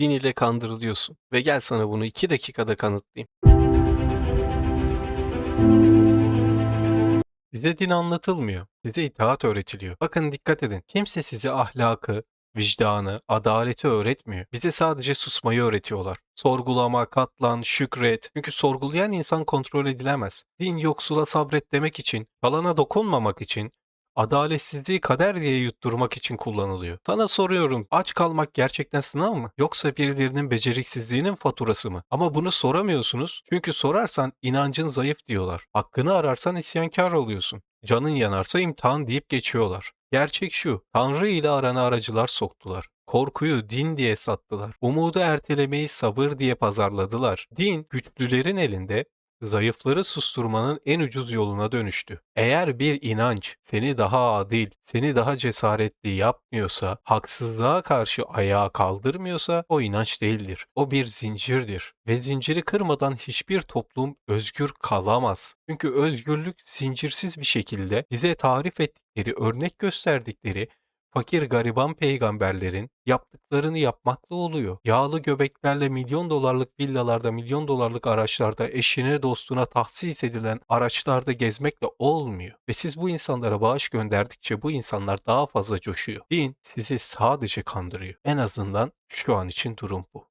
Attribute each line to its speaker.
Speaker 1: din ile kandırılıyorsun. Ve gel sana bunu 2 dakikada kanıtlayayım. Size din anlatılmıyor. Size itaat öğretiliyor. Bakın dikkat edin. Kimse size ahlakı, vicdanı, adaleti öğretmiyor. Bize sadece susmayı öğretiyorlar. Sorgulama, katlan, şükret. Çünkü sorgulayan insan kontrol edilemez. Din yoksula sabret demek için, kalana dokunmamak için, adaletsizliği kader diye yutturmak için kullanılıyor. Sana soruyorum, aç kalmak gerçekten sınav mı? Yoksa birilerinin beceriksizliğinin faturası mı? Ama bunu soramıyorsunuz. Çünkü sorarsan inancın zayıf diyorlar. Hakkını ararsan isyankar oluyorsun. Canın yanarsa imtihan deyip geçiyorlar. Gerçek şu, Tanrı ile arana aracılar soktular. Korkuyu din diye sattılar. Umudu ertelemeyi sabır diye pazarladılar. Din güçlülerin elinde, zayıfları susturmanın en ucuz yoluna dönüştü. Eğer bir inanç seni daha adil, seni daha cesaretli yapmıyorsa, haksızlığa karşı ayağa kaldırmıyorsa o inanç değildir. O bir zincirdir ve zinciri kırmadan hiçbir toplum özgür kalamaz. Çünkü özgürlük zincirsiz bir şekilde bize tarif ettikleri, örnek gösterdikleri fakir gariban peygamberlerin yaptıklarını yapmakla oluyor. Yağlı göbeklerle milyon dolarlık villalarda, milyon dolarlık araçlarda, eşine dostuna tahsis edilen araçlarda gezmekle olmuyor. Ve siz bu insanlara bağış gönderdikçe bu insanlar daha fazla coşuyor. Din sizi sadece kandırıyor. En azından şu an için durum bu.